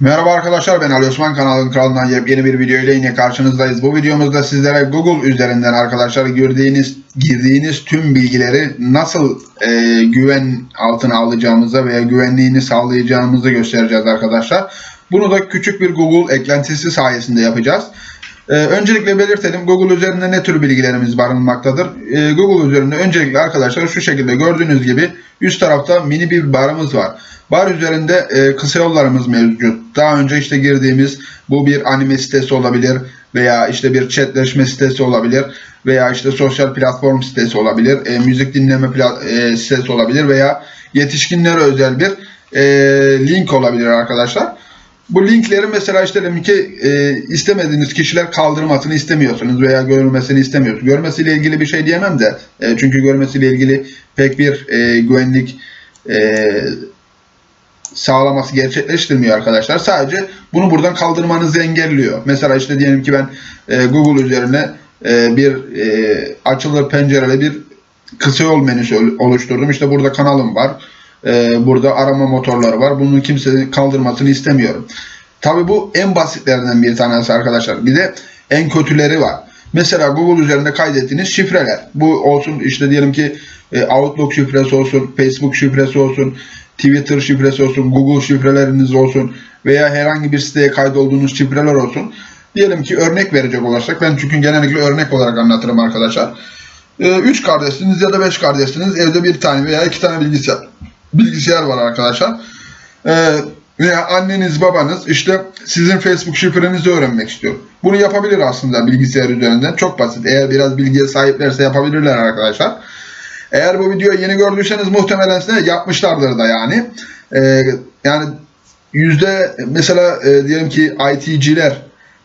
Merhaba arkadaşlar ben Ali Osman kanalın kralından yepyeni bir video ile yine karşınızdayız. Bu videomuzda sizlere Google üzerinden arkadaşlar girdiğiniz girdiğiniz tüm bilgileri nasıl e, güven altına alacağımızı veya güvenliğini sağlayacağımızı göstereceğiz arkadaşlar. Bunu da küçük bir Google eklentisi sayesinde yapacağız. Ee, öncelikle belirtelim Google üzerinde ne tür bilgilerimiz barınmaktadır. Ee, Google üzerinde öncelikle arkadaşlar şu şekilde gördüğünüz gibi üst tarafta mini bir barımız var. Bar üzerinde e, kısa yollarımız mevcut. Daha önce işte girdiğimiz bu bir anime sitesi olabilir veya işte bir chatleşme sitesi olabilir veya işte sosyal platform sitesi olabilir, e, müzik dinleme e, sitesi olabilir veya yetişkinlere özel bir e, link olabilir arkadaşlar. Bu linkleri mesela işte demin ki e, istemediğiniz kişiler kaldırmasını istemiyorsunuz veya görülmesini istemiyorsunuz. Görmesiyle ilgili bir şey diyemem de e, çünkü görmesiyle ilgili pek bir e, güvenlik e, sağlaması gerçekleştirmiyor arkadaşlar. Sadece bunu buradan kaldırmanızı engelliyor. Mesela işte diyelim ki ben e, Google üzerine e, bir e, açılır pencereli bir kısa yol menüsü oluşturdum. İşte burada kanalım var. Ee, burada arama motorları var. Bunun kimsenin kaldırmasını istemiyorum. Tabi bu en basitlerinden bir tanesi arkadaşlar. Bir de en kötüleri var. Mesela Google üzerinde kaydettiğiniz şifreler. Bu olsun işte diyelim ki e, Outlook şifresi olsun, Facebook şifresi olsun, Twitter şifresi olsun, Google şifreleriniz olsun veya herhangi bir siteye kaydolduğunuz şifreler olsun. Diyelim ki örnek verecek olursak ben çünkü genellikle örnek olarak anlatırım arkadaşlar. 3 kardeşsiniz ya da 5 kardeşsiniz evde bir tane veya iki tane bilgisayar bilgisayar var arkadaşlar. Ee, veya anneniz babanız işte sizin Facebook şifrenizi öğrenmek istiyor. Bunu yapabilir aslında bilgisayar üzerinden. Çok basit. Eğer biraz bilgiye sahiplerse yapabilirler arkadaşlar. Eğer bu videoyu yeni gördüyseniz muhtemelen size yapmışlardır da yani. Ee, yani yüzde mesela e, diyelim ki IT'ciler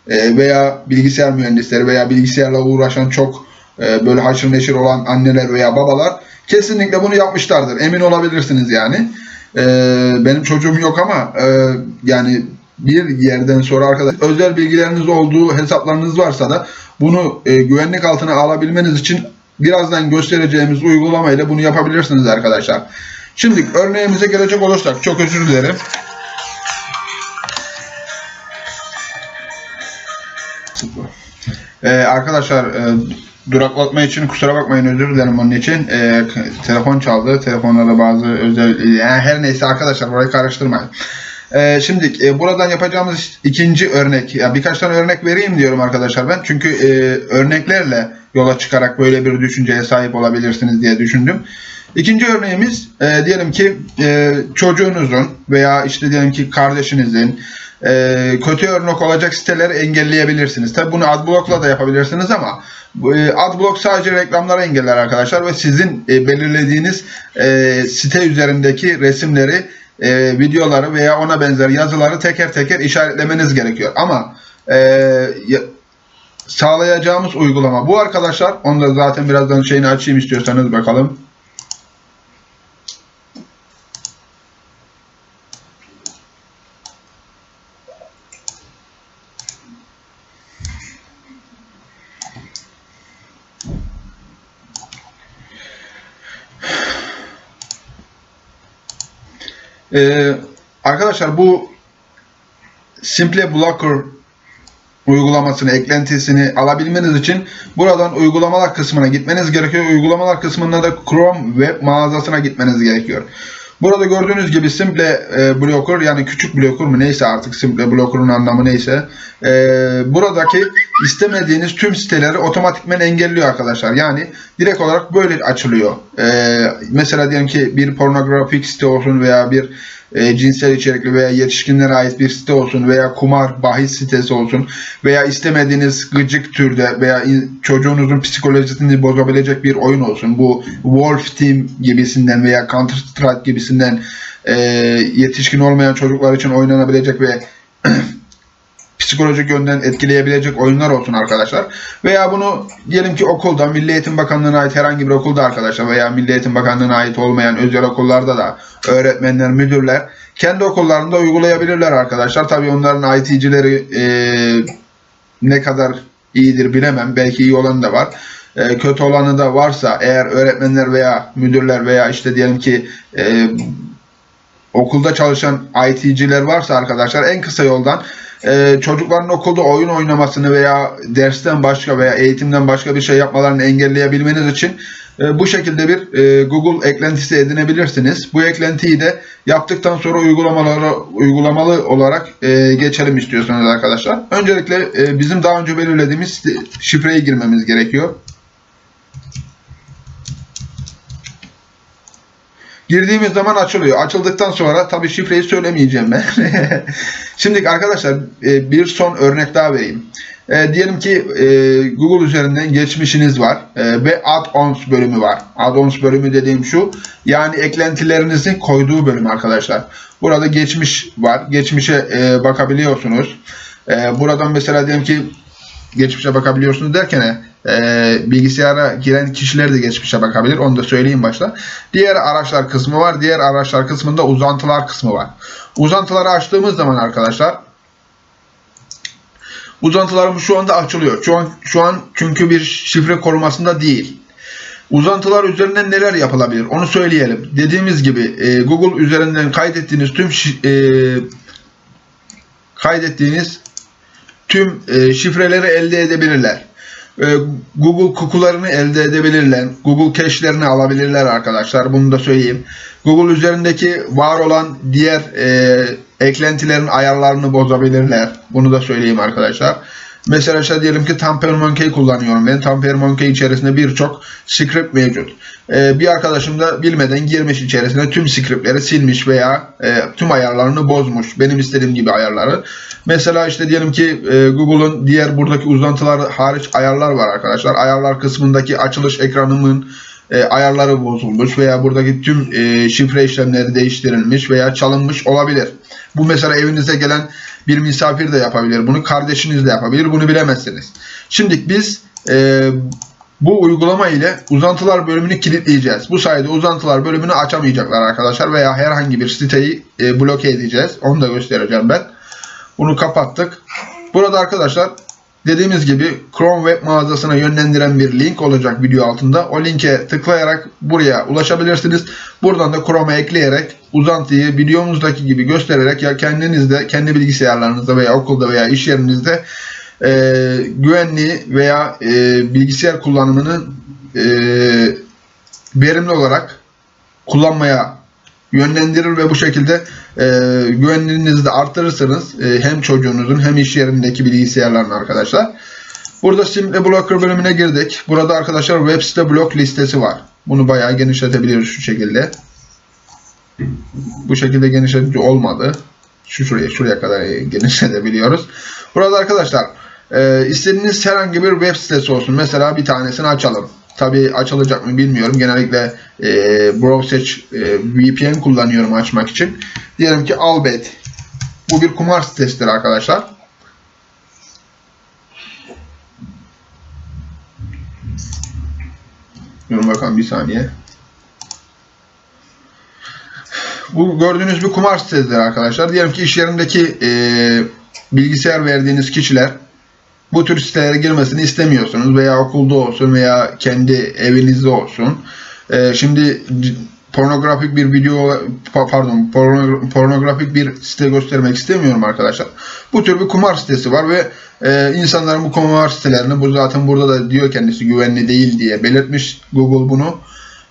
e, veya bilgisayar mühendisleri veya bilgisayarla uğraşan çok e, böyle haşır neşir olan anneler veya babalar kesinlikle bunu yapmışlardır. Emin olabilirsiniz yani. E, benim çocuğum yok ama e, yani bir yerden sonra arkadaş özel bilgileriniz olduğu hesaplarınız varsa da bunu e, güvenlik altına alabilmeniz için birazdan göstereceğimiz uygulamayla bunu yapabilirsiniz arkadaşlar. Şimdi örneğimize gelecek olursak çok özür dilerim. Ee, arkadaşlar e, duraklatma için kusura bakmayın özür dilerim onun için. E, telefon çaldı. Telefonlarda bazı özel yani her neyse arkadaşlar burayı karıştırmayın. E, şimdi e, buradan yapacağımız ikinci örnek ya birkaç tane örnek vereyim diyorum arkadaşlar ben. Çünkü e, örneklerle yola çıkarak böyle bir düşünceye sahip olabilirsiniz diye düşündüm. İkinci örneğimiz e, diyelim ki e, çocuğunuzun veya işte diyelim ki kardeşinizin e, kötü örnek olacak siteleri engelleyebilirsiniz. Tabi bunu adblock'la da yapabilirsiniz ama e, adblock sadece reklamları engeller arkadaşlar ve sizin e, belirlediğiniz e, site üzerindeki resimleri, e, videoları veya ona benzer yazıları teker teker işaretlemeniz gerekiyor. Ama e, ya, sağlayacağımız uygulama bu arkadaşlar. Onu da zaten birazdan şeyini açayım istiyorsanız bakalım. Ee, arkadaşlar bu Simple Blocker uygulamasını, eklentisini alabilmeniz için buradan uygulamalar kısmına gitmeniz gerekiyor. Uygulamalar kısmında da Chrome web mağazasına gitmeniz gerekiyor. Burada gördüğünüz gibi Simple e, Blocker yani küçük blocker mu neyse artık Simple Blocker'ın anlamı neyse. E, buradaki istemediğiniz tüm siteleri otomatikmen engelliyor arkadaşlar. Yani direkt olarak böyle açılıyor. E, mesela diyelim ki bir pornografik site olsun veya bir e, cinsel içerikli veya yetişkinlere ait bir site olsun veya kumar bahis sitesi olsun veya istemediğiniz gıcık türde veya in, çocuğunuzun psikolojisini bozabilecek bir oyun olsun. Bu Wolf Team gibisinden veya Counter Strike gibisinden e, yetişkin olmayan çocuklar için oynanabilecek ve psikolojik yönden etkileyebilecek oyunlar olsun arkadaşlar. Veya bunu diyelim ki okulda Milli Eğitim Bakanlığı'na ait herhangi bir okulda arkadaşlar veya Milli Eğitim Bakanlığı'na ait olmayan özel okullarda da öğretmenler, müdürler kendi okullarında uygulayabilirler arkadaşlar. Tabii onların IT'cileri e, ne kadar iyidir bilemem. Belki iyi olan da var. E, kötü olanı da varsa eğer öğretmenler veya müdürler veya işte diyelim ki e, okulda çalışan IT'ciler varsa arkadaşlar en kısa yoldan e, çocukların okulda oyun oynamasını veya dersten başka veya eğitimden başka bir şey yapmalarını engelleyebilmeniz için e, bu şekilde bir e, Google eklentisi edinebilirsiniz. Bu eklentiyi de yaptıktan sonra uygulamaları uygulamalı olarak e, geçelim istiyorsanız arkadaşlar. Öncelikle e, bizim daha önce belirlediğimiz şifreyi girmemiz gerekiyor. Girdiğimiz zaman açılıyor. Açıldıktan sonra tabii şifreyi söylemeyeceğim ben. Şimdi arkadaşlar e, bir son örnek daha vereyim. E, diyelim ki e, Google üzerinden geçmişiniz var e, ve add-ons bölümü var. Add-ons bölümü dediğim şu. Yani eklentilerinizin koyduğu bölüm arkadaşlar. Burada geçmiş var. Geçmişe e, bakabiliyorsunuz. E, buradan mesela diyelim ki geçmişe bakabiliyorsunuz derken e, bilgisayara giren kişiler de geçmişe bakabilir. Onu da söyleyeyim başta. Diğer araçlar kısmı var. Diğer araçlar kısmında uzantılar kısmı var. Uzantıları açtığımız zaman arkadaşlar uzantılarımız şu anda açılıyor. Şu an şu an çünkü bir şifre korumasında değil. Uzantılar üzerinden neler yapılabilir? Onu söyleyelim. Dediğimiz gibi e, Google üzerinden kaydettiğiniz tüm e, kaydettiğiniz tüm e, şifreleri elde edebilirler. E, Google kukularını elde edebilirler. Google cache'lerini alabilirler arkadaşlar. Bunu da söyleyeyim. Google üzerindeki var olan diğer e, eklentilerin ayarlarını bozabilirler. Bunu da söyleyeyim arkadaşlar. Mesela işte diyelim ki TamperMonkey kullanıyorum. Ben TamperMonkey içerisinde birçok script mevcut. Ee, bir arkadaşım da bilmeden girmiş içerisine tüm scriptleri silmiş veya e, tüm ayarlarını bozmuş. Benim istediğim gibi ayarları. Mesela işte diyelim ki e, Google'un diğer buradaki uzantılar hariç ayarlar var arkadaşlar. Ayarlar kısmındaki açılış ekranımın e, ayarları bozulmuş veya buradaki tüm e, şifre işlemleri değiştirilmiş veya çalınmış olabilir. Bu mesela evinize gelen bir misafir de yapabilir bunu, kardeşiniz de yapabilir, bunu bilemezsiniz. Şimdi biz e, bu uygulama ile uzantılar bölümünü kilitleyeceğiz. Bu sayede uzantılar bölümünü açamayacaklar arkadaşlar veya herhangi bir siteyi e, bloke edeceğiz. Onu da göstereceğim ben. Bunu kapattık. Burada arkadaşlar dediğimiz gibi Chrome web mağazasına yönlendiren bir link olacak video altında. O linke tıklayarak buraya ulaşabilirsiniz. Buradan da Chrome'a ekleyerek uzantıyı videomuzdaki gibi göstererek ya kendinizde, kendi bilgisayarlarınızda veya okulda veya iş yerinizde e, güvenli veya e, bilgisayar kullanımını e, verimli olarak kullanmaya yönlendirir ve bu şekilde e, güvenliğinizi de arttırırsanız e, hem çocuğunuzun hem iş yerindeki bilgisayarların arkadaşlar. Burada Simple Blocker bölümüne girdik. Burada arkadaşlar web site blok listesi var. Bunu bayağı genişletebiliyoruz şu şekilde. Bu şekilde genişletici olmadı. Şu şuraya şuraya kadar genişletebiliyoruz. Burada arkadaşlar e, istediğiniz herhangi bir web sitesi olsun. Mesela bir tanesini açalım. Tabi açılacak mı bilmiyorum. Genellikle e, browser e, VPN kullanıyorum açmak için. Diyelim ki Albet. Bu bir kumar sitesidir arkadaşlar. Durun bakalım bir saniye. Bu gördüğünüz bir kumar sitesidir arkadaşlar. Diyelim ki iş yerindeki e, bilgisayar verdiğiniz kişiler bu tür sitelere girmesini istemiyorsunuz veya okulda olsun veya kendi evinizde olsun. Ee, şimdi pornografik bir video pardon pornografik bir site göstermek istemiyorum arkadaşlar. Bu tür bir kumar sitesi var ve e, insanların bu kumar sitelerini bu zaten burada da diyor kendisi güvenli değil diye belirtmiş Google bunu.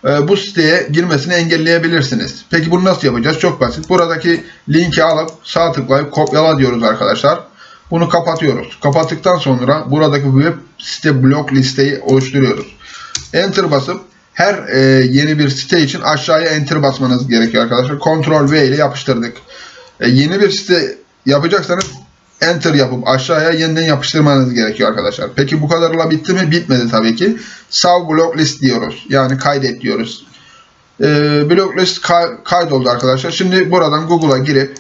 E, bu siteye girmesini engelleyebilirsiniz. Peki bunu nasıl yapacağız? Çok basit. Buradaki linki alıp sağ tıklayıp kopyala diyoruz arkadaşlar. Bunu kapatıyoruz. Kapattıktan sonra buradaki web site blok listeyi oluşturuyoruz. Enter basıp her e, yeni bir site için aşağıya enter basmanız gerekiyor arkadaşlar. Ctrl V ile yapıştırdık. E, yeni bir site yapacaksanız enter yapıp aşağıya yeniden yapıştırmanız gerekiyor arkadaşlar. Peki bu kadarla bitti mi? Bitmedi tabii ki. Save block list diyoruz. Yani kaydet diyoruz. E, block list kay kaydoldu arkadaşlar. Şimdi buradan Google'a girip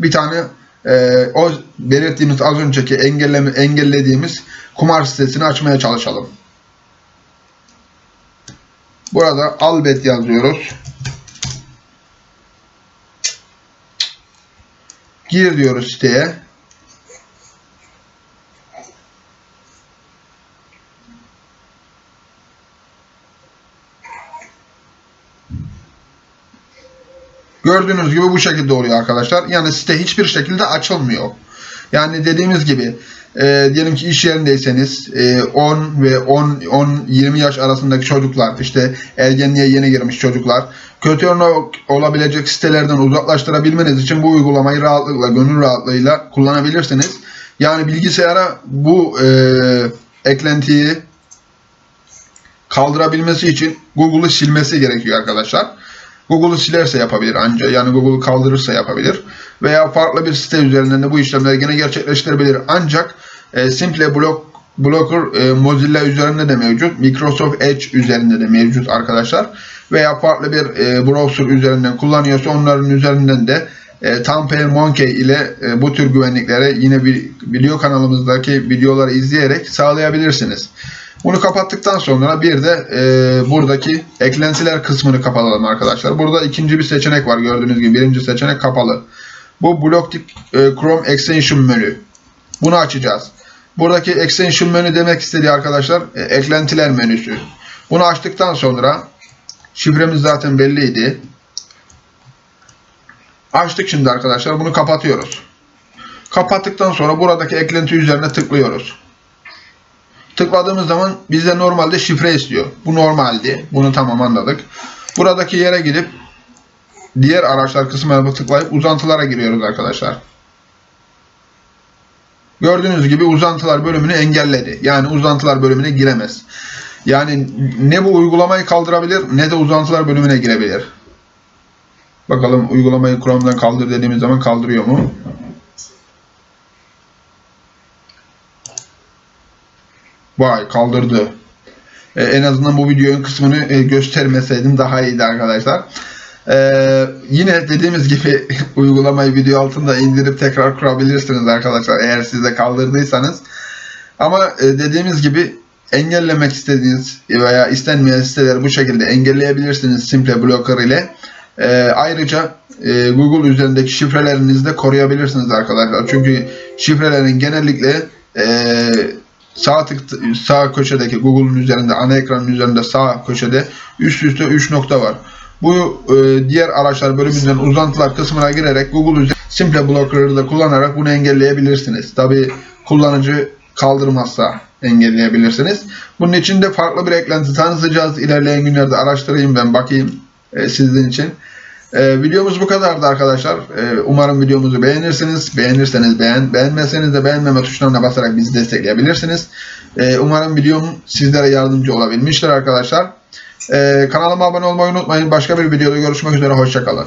bir tane e, o belirttiğimiz az önceki engelleme, engellediğimiz kumar sitesini açmaya çalışalım. Burada albet yazıyoruz. Gir diyoruz siteye. Gördüğünüz gibi bu şekilde oluyor arkadaşlar. Yani site hiçbir şekilde açılmıyor. Yani dediğimiz gibi e, diyelim ki iş yerindeyseniz e, 10 ve 10 10 20 yaş arasındaki çocuklar işte ergenliğe yeni girmiş çocuklar kötü örnek olabilecek sitelerden uzaklaştırabilmeniz için bu uygulamayı rahatlıkla gönül rahatlığıyla kullanabilirsiniz. Yani bilgisayara bu e, eklentiyi kaldırabilmesi için Google'ı silmesi gerekiyor arkadaşlar. Google'ı silerse yapabilir ancak yani Google'ı kaldırırsa yapabilir veya farklı bir site üzerinden de bu işlemleri yine gerçekleştirebilir. Ancak e, Simple Block Blocker e, Mozilla üzerinde de mevcut. Microsoft Edge üzerinde de mevcut arkadaşlar. Veya farklı bir e, browser üzerinden kullanıyorsa onların üzerinden de e, Tampere Monkey ile e, bu tür güvenliklere yine bir video kanalımızdaki videoları izleyerek sağlayabilirsiniz. Bunu kapattıktan sonra bir de e, buradaki eklentiler kısmını kapatalım arkadaşlar. Burada ikinci bir seçenek var gördüğünüz gibi. Birinci seçenek kapalı. Bu Block Tip e, Chrome Extension menü. Bunu açacağız. Buradaki Extension menü demek istediği arkadaşlar e, eklentiler menüsü. Bunu açtıktan sonra şifremiz zaten belliydi. Açtık şimdi arkadaşlar. Bunu kapatıyoruz. Kapattıktan sonra buradaki eklenti üzerine tıklıyoruz. Tıkladığımız zaman bize normalde şifre istiyor. Bu normaldi. Bunu tamam anladık. Buradaki yere gidip diğer araçlar kısmına tıklayıp uzantılara giriyoruz arkadaşlar. Gördüğünüz gibi uzantılar bölümünü engelledi. Yani uzantılar bölümüne giremez. Yani ne bu uygulamayı kaldırabilir ne de uzantılar bölümüne girebilir. Bakalım uygulamayı Chrome'dan kaldır dediğimiz zaman kaldırıyor mu? Vay kaldırdı. Ee, en azından bu videonun kısmını e, göstermeseydim daha iyiydi arkadaşlar. Ee, yine dediğimiz gibi uygulamayı video altında indirip tekrar kurabilirsiniz arkadaşlar eğer siz de kaldırdıysanız. Ama e, dediğimiz gibi engellemek istediğiniz veya istenmeyen siteleri bu şekilde engelleyebilirsiniz Simple Blocker ile. Ee, ayrıca e, Google üzerindeki şifrelerinizi de koruyabilirsiniz arkadaşlar. Çünkü şifrelerin genellikle e, sağ tık sağ köşedeki Google'un üzerinde ana ekranın üzerinde sağ köşede üst üste 3 nokta var. Bu e, diğer araçlar bölümünden uzantılar kısmına girerek Google üzerinde Simple Blocker'ı da kullanarak bunu engelleyebilirsiniz. Tabi kullanıcı kaldırmazsa engelleyebilirsiniz. Bunun için de farklı bir eklenti tanıtacağız. İlerleyen günlerde araştırayım ben bakayım e, sizin için. E, videomuz bu kadardı arkadaşlar. E, umarım videomuzu beğenirsiniz. Beğenirseniz beğen, beğenmezseniz de beğenmeme tuşlarına basarak bizi destekleyebilirsiniz. E, umarım videom sizlere yardımcı olabilmiştir arkadaşlar. E, kanalıma abone olmayı unutmayın. Başka bir videoda görüşmek üzere. Hoşçakalın.